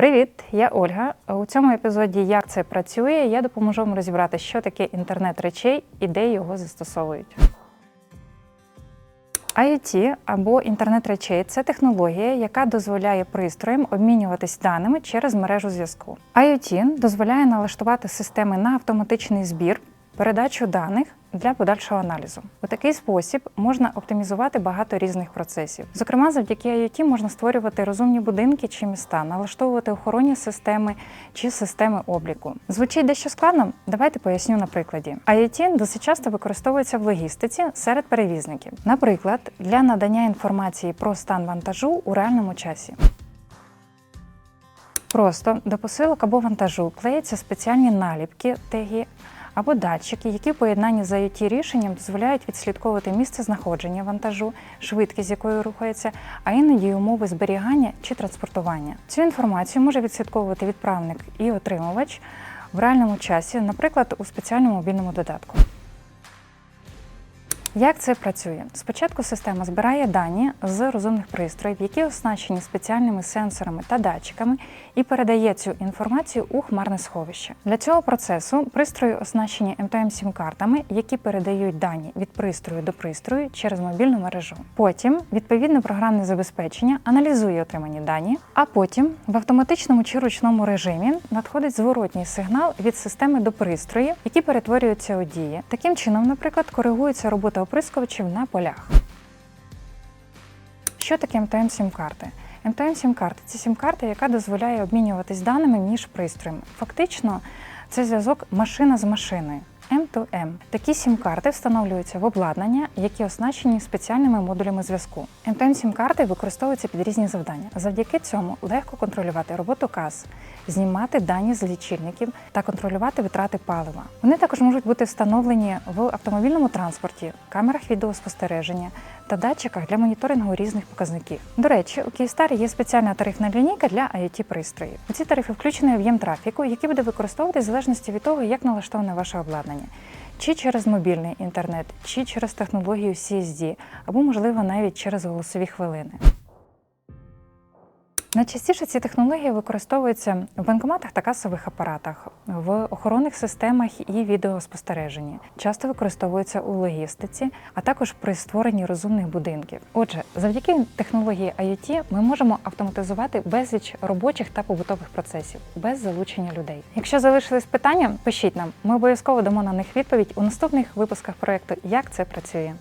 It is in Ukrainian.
Привіт, я Ольга. У цьому епізоді Як це працює, я допоможу вам розібрати, що таке інтернет речей і де його застосовують. IoT або інтернет речей це технологія, яка дозволяє пристроям обмінюватись даними через мережу зв'язку. IoT дозволяє налаштувати системи на автоматичний збір, передачу даних для подальшого аналізу. У такий спосіб можна оптимізувати багато різних процесів. Зокрема, завдяки IoT можна створювати розумні будинки чи міста, налаштовувати охоронні системи чи системи обліку. Звучить дещо складно? Давайте поясню на прикладі. IoT досить часто використовується в логістиці серед перевізників, наприклад, для надання інформації про стан вантажу у реальному часі. Просто до посилок або вантажу клеяться спеціальні наліпки, теги або датчики, які поєднані поєднанні it рішенням дозволяють відслідковувати місце знаходження вантажу, швидкість, з якою рухається, а іноді умови зберігання чи транспортування. Цю інформацію може відслідковувати відправник і отримувач в реальному часі, наприклад, у спеціальному мобільному додатку. Як це працює? Спочатку система збирає дані з розумних пристроїв, які оснащені спеціальними сенсорами та датчиками, і передає цю інформацію у хмарне сховище. Для цього процесу пристрої оснащені МТМ сім картами, які передають дані від пристрою до пристрою через мобільну мережу. Потім відповідне програмне забезпечення аналізує отримані дані, а потім в автоматичному чи ручному режимі надходить зворотній сигнал від системи до пристроїв, які перетворюються у дії. Таким чином, наприклад, коригується робота оприскувачів на полях. Що таке МТМ сім-карти? МТМ сім-карти це сім-карта, яка дозволяє обмінюватись даними між пристроями. Фактично, це зв'язок машина з машиною. M2M. Такі сім-карти встановлюються в обладнання, які оснащені спеціальними модулями зв'язку. МТМ сім-карти використовуються під різні завдання. Завдяки цьому легко контролювати роботу кас, знімати дані з лічильників та контролювати витрати палива. Вони також можуть бути встановлені в автомобільному транспорті, камерах відеоспостереження та датчиках для моніторингу різних показників. До речі, у Київстарі є спеціальна тарифна лінійка для IoT пристроїв. У ці тарифи включений об'єм трафіку, який буде використовувати в залежності від того, як налаштоване ваше обладнання. Чи через мобільний інтернет, чи через технологію CSD, або, можливо, навіть через голосові хвилини. Найчастіше ці технології використовуються в банкоматах та касових апаратах, в охоронних системах і відеоспостереженні. Часто використовуються у логістиці, а також при створенні розумних будинків. Отже, завдяки технології IoT ми можемо автоматизувати безліч робочих та побутових процесів без залучення людей. Якщо залишились питання, пишіть нам. Ми обов'язково дамо на них відповідь у наступних випусках проекту Як це працює.